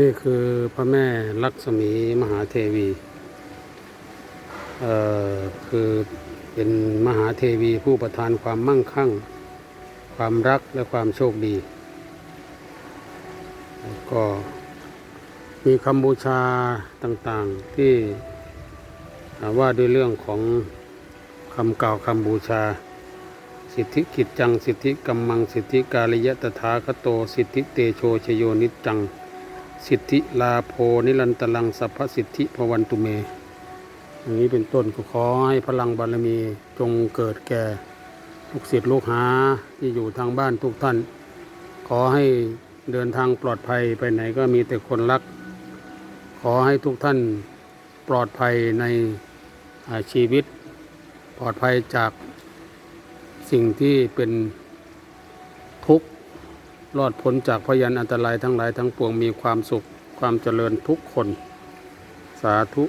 นี่คือพระแม่ลักษมีมหาเทวี เอ่อคือเป็นมหาเทวีผู้ประทานความมั่งคั่ง ความรักและความโชคดี ก็มีคำบูชาต่างๆที่ว่าด้วยเรื่องของคำกล่าวคำบูชา สิทธิกิจจัง สิทธิกัมมัง สิทธิกาลิยะตถาคโต สิทธิเตโชชโยนิจจัง สิทธิลาโพนิรันตลังสัพพสิทธิพวันตุเมอย่างนี้เป็นต้นก็ขอให้พลังบารมีจงเกิดแก่ลูกศิษย์ลูกหาที่อยู่ทางบ้านทุกท่าน ขอให้เดินทางปลอดภัยไปไหนก็มีแต่คนรัก ขอให้ทุกท่านปลอดภัยในชีวิต ปลอดภัยจากสิ่งที่เป็นทุกข์ รอดพ้นจากพยันอันตรายทั้งหลายทั้งปวงมีความสุขความเจริญทุกคน สาธุ